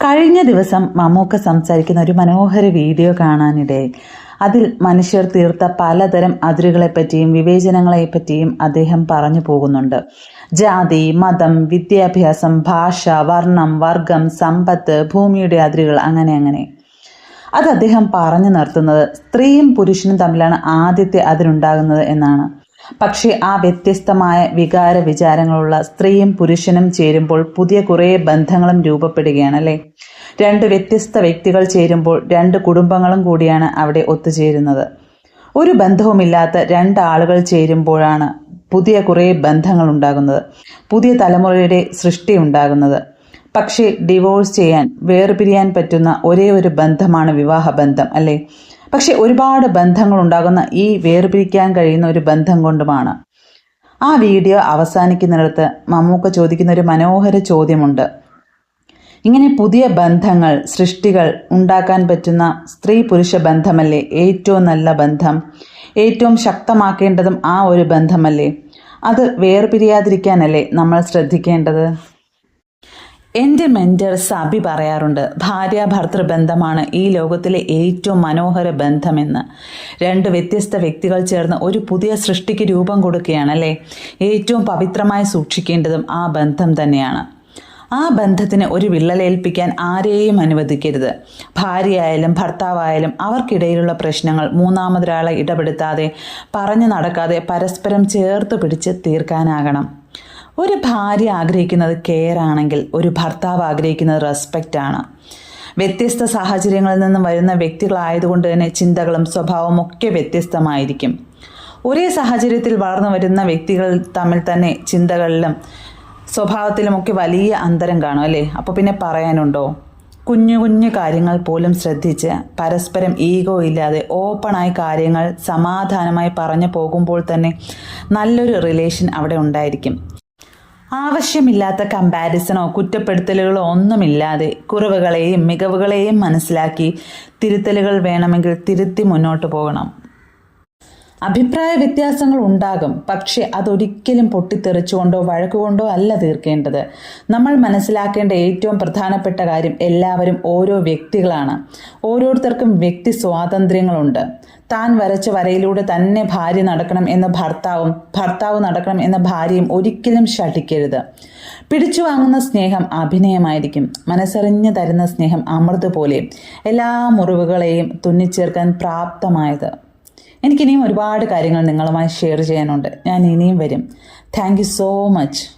കഴിഞ്ഞ ദിവസം മമ്മൂക്ക സംസാരിക്കുന്ന ഒരു മനോഹര വീഡിയോ കാണാനിടയായി അതിൽ മനുഷ്യർ തീർത്ത പലതരം അതിരുകളെപ്പറ്റിയും വിവേചനങ്ങളെപ്പറ്റിയും അദ്ദേഹം പറഞ്ഞു പോകുന്നുണ്ട്. ജാതി മതം വിദ്യാഭ്യാസം ഭാഷ വർണം വർഗം സമ്പത്ത് ഭൂമിയുടെ അതിരുകൾ അങ്ങനെ അങ്ങനെ. അത് അദ്ദേഹം പറഞ്ഞു നിർത്തുന്നത് സ്ത്രീയും പുരുഷനും തമ്മിലാണ് ആദ്യത്തെ അതിരുണ്ടാകുന്നത് എന്നാണ്. പക്ഷേ ആ വ്യത്യസ്തമായ വികാര വിചാരങ്ങളുള്ള സ്ത്രീയും പുരുഷനും ചേരുമ്പോൾ പുതിയ കുറേ ബന്ധങ്ങളും രൂപപ്പെടുകയാണ് അല്ലേ? രണ്ട് വ്യത്യസ്ത വ്യക്തികൾ ചേരുമ്പോൾ രണ്ട് കുടുംബങ്ങളും കൂടിയാണ് അവിടെ ഒത്തുചേരുന്നത്. ഒരു ബന്ധവുമില്ലാത്ത രണ്ട് ആളുകൾ ചേരുമ്പോഴാണ് പുതിയ കുറേ ബന്ധങ്ങൾ ഉണ്ടാകുന്നത് പുതിയ തലമുറയുടെ സൃഷ്ടി ഉണ്ടാകുന്നത്. പക്ഷേ ഡിവോഴ്സ് ചെയ്യാൻ വേർപിരിയാൻ പറ്റുന്ന ഒരേ ഒരു ബന്ധമാണ് വിവാഹബന്ധം അല്ലേ? പക്ഷെ ഒരുപാട് ബന്ധങ്ങൾ ഉണ്ടാകുന്ന ഈ വേർപിരിക്കാൻ കഴിയുന്ന ഒരു ബന്ധം കൊണ്ടുമാണ്. ആ വീഡിയോ അവസാനിക്കുന്നിടത്ത് മമ്മൂക്ക ചോദിക്കുന്ന ഒരു മനോഹര ചോദ്യമുണ്ട്. ഇങ്ങനെ പുതിയ ബന്ധങ്ങൾ സൃഷ്ടികൾ ഉണ്ടാക്കാൻ പറ്റുന്ന സ്ത്രീ പുരുഷ ബന്ധമല്ലേ ഏറ്റവും നല്ല ബന്ധം? ഏറ്റവും ശക്തമാക്കേണ്ടതും ആ ഒരു ബന്ധമല്ലേ? അത് വേർപിരിയാതിരിക്കാനല്ലേ നമ്മൾ ശ്രദ്ധിക്കേണ്ടത്? എന്റെ മെന്റർ സബി പറയാറുണ്ട് ഭാര്യ ഭർത്തൃ ബന്ധമാണ് ഈ ലോകത്തിലെ ഏറ്റവും മനോഹര ബന്ധമെന്ന്. രണ്ട് വ്യത്യസ്ത വ്യക്തികൾ ചേർന്ന് ഒരു പുതിയ സൃഷ്ടിക്ക് രൂപം കൊടുക്കുകയാണല്ലേ? ഏറ്റവും പവിത്രമായി സൂക്ഷിക്കേണ്ടതും ആ ബന്ധം തന്നെയാണ്. ആ ബന്ധത്തിന് ഒരു വിള്ളലേൽപ്പിക്കാൻ ആരെയും അനുവദിക്കരുത്. ഭാര്യയായാലും ഭർത്താവായാലും അവർക്കിടയിലുള്ള പ്രശ്നങ്ങൾ മൂന്നാമതൊരാളെ ഇടപെടുത്താതെ പറഞ്ഞു നടക്കാതെ പരസ്പരം ചേർത്ത് പിടിച്ച് തീർക്കാനാകണം. ഒരു ഭാര്യ ആഗ്രഹിക്കുന്നത് കെയർ ആണെങ്കിൽ ഒരു ഭർത്താവ് ആഗ്രഹിക്കുന്നത് റെസ്പെക്റ്റ് ആണ്. വ്യത്യസ്ത സാഹചര്യങ്ങളിൽ നിന്നും വരുന്ന വ്യക്തികളായതുകൊണ്ട് തന്നെ ചിന്തകളും സ്വഭാവവും ഒക്കെ വ്യത്യസ്തമായിരിക്കും. ഒരേ സാഹചര്യത്തിൽ വളർന്നു വരുന്ന വ്യക്തികൾ തമ്മിൽ തന്നെ ചിന്തകളിലും സ്വഭാവത്തിലുമൊക്കെ വലിയ അന്തരം കാണും അല്ലേ? അപ്പോൾ പിന്നെ പറയാനുണ്ടോ? കുഞ്ഞു കുഞ്ഞു കാര്യങ്ങൾ പോലും ശ്രദ്ധിച്ച് പരസ്പരം ഈഗോ ഇല്ലാതെ ഓപ്പണായി കാര്യങ്ങൾ സമാധാനമായി പറഞ്ഞു പോകുമ്പോൾ തന്നെ നല്ലൊരു റിലേഷൻ അവിടെ ഉണ്ടായിരിക്കും. ആവശ്യമില്ലാത്ത കമ്പാരിസണോ കുറ്റപ്പെടുത്തലുകളോ ഒന്നുമില്ലാതെ കുറവുകളെയും മികവുകളെയും മനസ്സിലാക്കി തിരുത്തലുകൾ വേണമെങ്കിൽ തിരുത്തി മുന്നോട്ട് പോകണം. അഭിപ്രായ വ്യത്യാസങ്ങൾ ഉണ്ടാകും. പക്ഷെ അതൊരിക്കലും പൊട്ടിത്തെറിച്ചുകൊണ്ടോ വഴക്കുകൊണ്ടോ അല്ല തീർക്കേണ്ടത്. നമ്മൾ മനസ്സിലാക്കേണ്ട ഏറ്റവും പ്രധാനപ്പെട്ട കാര്യം എല്ലാവരും ഓരോ വ്യക്തികളാണ്. ഓരോരുത്തർക്കും വ്യക്തി സ്വാതന്ത്ര്യങ്ങളുണ്ട്. താൻ വരച്ച വരയിലൂടെ തന്നെ ഭാര്യ നടക്കണം എന്ന ഭർത്താവും ഭർത്താവ് നടക്കണം എന്ന ഭാര്യയും ഒരിക്കലും ശഠിക്കരുത്. പിടിച്ചു വാങ്ങുന്ന സ്നേഹം അഭിനയമായിരിക്കും. മനസ്സറിഞ്ഞു തരുന്ന സ്നേഹം അമൃത് പോലെ. എല്ലാ മുറിവുകളെയും തുന്നിച്ചേർക്കാൻ പ്രാപ്തമായത്. എനിക്കിനിയും ഒരുപാട് കാര്യങ്ങൾ നിങ്ങളുമായി ഷെയർ ചെയ്യാനുണ്ട്. ഞാൻ ഇനിയും വരും. Thank so much